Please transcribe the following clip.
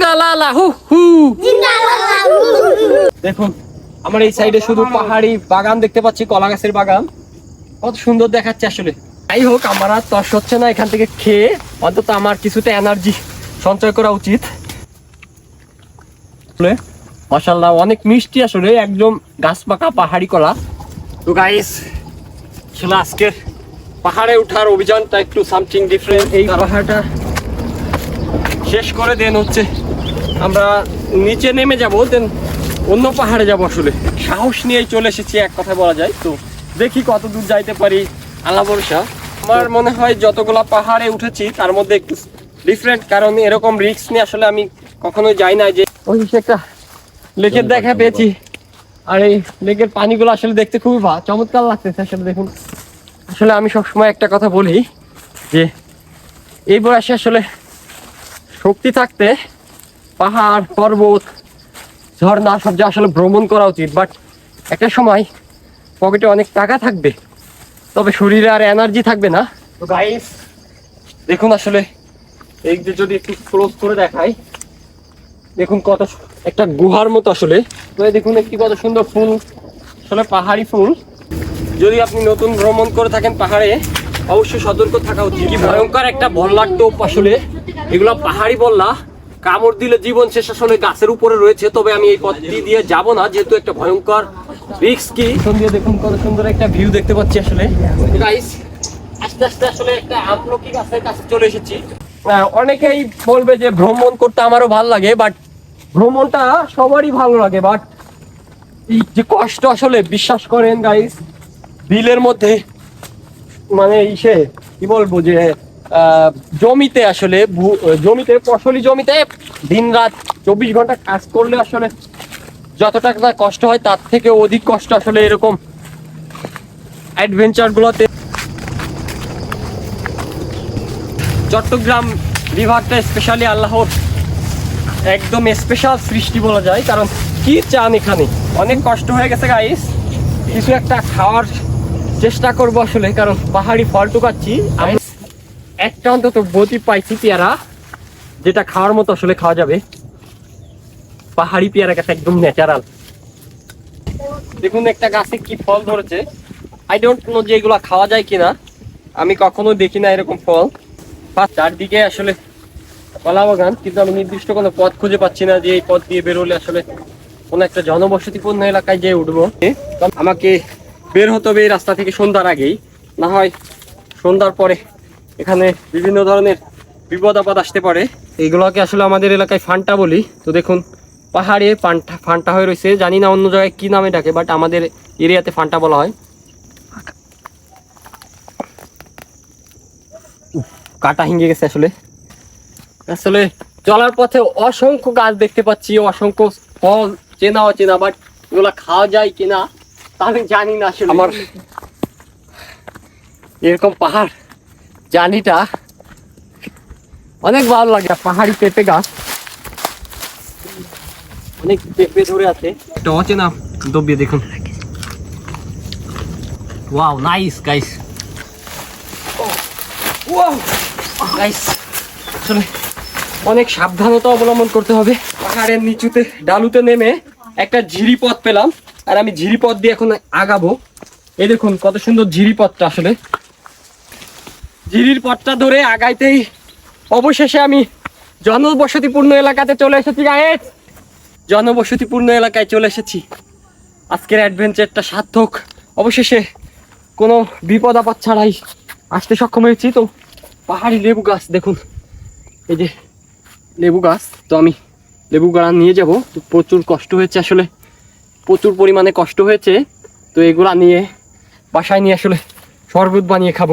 জিঙ্গালালা হু হু দেখুন আমার এই সাইডে শুধু পাহাড়ি বাগান দেখতে পাচ্ছি কলা গাছের বাগান। কত সুন্দর দেখাচ্ছে আসলে। যাই হোক আমার আর তস হচ্ছে না এখান থেকে খেয়ে অন্তত আমার কিছুটা এনার্জি সঞ্চয় করা উচিত। মাসাল্লাহ অনেক মিষ্টি আসলে একদম গাছ পাকা পাহাড়ি কলা। তো গাইস আসলে আজকের পাহাড়ে ওঠার অভিযানটা একটু সামথিং ডিফারেন্ট এই পাহাড়টা শেষ করে দেন হচ্ছে আমরা নিচে নেমে যাব দেন অন্য পাহাড়ে যাব আসলে। সাহস নিয়েই চলে এসেছি, এক কথা বলা যায়। তো দেখি কত দূর যাইতে পারি। আল্লাহ ভরসা। আমার মনে হয় যতগুলা পাহাড়ে উঠেছি, তার মধ্যে একটু ডিফারেন্ট কারণ এরকম রিস্ক নিয়ে আসলে আমি কখনোই যাই না যে ওই একটা লেকের দেখা পেয়েছি। আর এই লেকের পানিগুলো আসলে দেখতে খুবই ভা চমৎকার লাগতেছে আসলে দেখুন। আসলে আমি সবসময় একটা কথা বলি, যে এই বয়সে আসলে শক্তি থাকতে পাহাড়, পর্বত, ঝর্ণা, সব যা আসলে ভ্রমণ করা উচিত। বাট একটা সময় পকেটে অনেক টাকা থাকবে, তবে শরীরে আর এনার্জি থাকবে না। তো গাইস দেখুন আসলে এই যে যদি একটু ক্লোজ করে দেখাই, দেখুন কত একটা গুহার মতো আসলে। তো দেখুন একটি কত সুন্দর ফুল, আসলে পাহাড়ি ফুল। যদি আপনি নতুন ভ্রমণ করে থাকেন পাহাড়ে, অবশ্যই সতর্ক থাকা উচিত। কি ভয়ঙ্কর একটা বল্লার টোপ আসলে। এগুলো পাহাড়ি বল্লা। কামড় দিলে জীবন শেষ আসলে গাছের উপরে রয়েছে তবে আমি এই পথটি দিয়ে যাব না যেহেতু একটা ভয়ঙ্কর রিক্স কি। দিয়ে দেখুন কত সুন্দর একটা ভিউ দেখতে পাচ্ছি আসলে। গাইস আস্তে আস্তে আসলে একটা আমলকি গাছের কাছে চলে এসেছি। আহ, অনেকেই বলবে যে ভ্রমণ করতে আমারও ভালো লাগে বাট ভ্রমণটা সবারই ভালো লাগে বাট এই যে কষ্ট আসলে বিশ্বাস করেন গাইস বিলের মধ্যে মানে ইসে কি বলব যে জমিতে আসলে জমিতে, ফসলি জমিতে দিন রাত চব্বিশ ঘণ্টা কাজ করলে আসলে যতটা কষ্ট হয়, তার থেকে অধিক কষ্ট আসলে এরকম অ্যাডভেঞ্চার গুলোতে। চট্টগ্রাম বিভাগটা স্পেশালি আল্লাহর একদম স্পেশাল সৃষ্টি বলা যায়, কারণ কি চান এখানে? অনেক কষ্ট হয়ে গেছে গাইস কিছু একটা খাওয়ার চেষ্টা করব আসলে, কারণ পাহাড়ি ফল টুকাচ্ছি। একটা অন্তত বতি পাইছি পেয়ারা, যেটা খাওয়ার মতো আসলে খাওয়া যাবে। পাহাড়ি পেয়ারা গাছ একদম ন্যাচারাল দেখুন একটা গাছে কি ফল ধরেছে। আই ডোন্ট নো যে এগুলা খাওয়া যায় কিনা। আমি কখনো দেখি না এরকম ফল। চারদিকে আসলে কলা বাগান, কিন্তু আমি নির্দিষ্ট কোনো পথ খুঁজে পাচ্ছি না যে এই পথ দিয়ে বেরোলে আসলে কোনো একটা জনবসতিপূর্ণ এলাকায় যেয়ে উঠবো। আমাকে বের হতে হবে এই রাস্তা থেকে সন্ধ্যার আগেই। না হয় সন্ধ্যার পরে এখানে বিভিন্ন ধরনের বিপদ আপদ আসতে পারে। এইগুলোকে আসলে আমাদের এলাকায় ফান্টা বলি। তো দেখুন পাহাড়ে ফান্টা ফান্টা হয়ে রয়েছে। জানি না অন্য জায়গায় কি নামে ডাকে বাট আমাদের এরিয়াতে ফান্টা বলা হয়। কাটা হিঙ্গে গেছে আসলে। আসলে চলার পথে অসংখ্য গাছ দেখতে পাচ্ছি অসংখ্য ফল চেনা অচেনা বাট এগুলা খাওয়া যায় কিনা তা আমি জানি না আসলে। আমার এরকম পাহাড়। জানিটা অনেক ভালো লাগে পাহাড়ি পেঁপে গাছ। অনেক পেঁপে ধরে আছে। একটা অচেনা দ্রব্য দেখুন। Wow nice guys wow guys আসলে অনেক সাবধানতা অবলম্বন করতে হবে। পাহাড়ের নিচুতে ডালুতে নেমে একটা ঝিরি পথ পেলাম। আর আমি ঝিরি পথ দিয়ে এখন আগাবো। এই দেখুন কত সুন্দর ঝিরি পথটা আসলে। ঝিরির পথটা ধরে আগাইতেই অবশেষে আমি জনবসতিপূর্ণ এলাকাতে চলে এসেছি, গায়েস। জনবসতিপূর্ণ এলাকায় চলে এসেছি। আজকের অ্যাডভেঞ্চারটা সার্থক। অবশেষে কোনো বিপদ আপদ ছাড়াই আসতে সক্ষম হয়েছি। তো পাহাড়ি লেবু গাছ, দেখুন। এই যে লেবু গাছ, তো আমি লেবু গাছ নিয়ে যাব। তো প্রচুর কষ্ট হয়েছে আসলে। প্রচুর পরিমাণে কষ্ট হয়েছে। তো এগুলা নিয়ে বাসায় নিয়ে আসলে শরবত বানিয়ে খাব।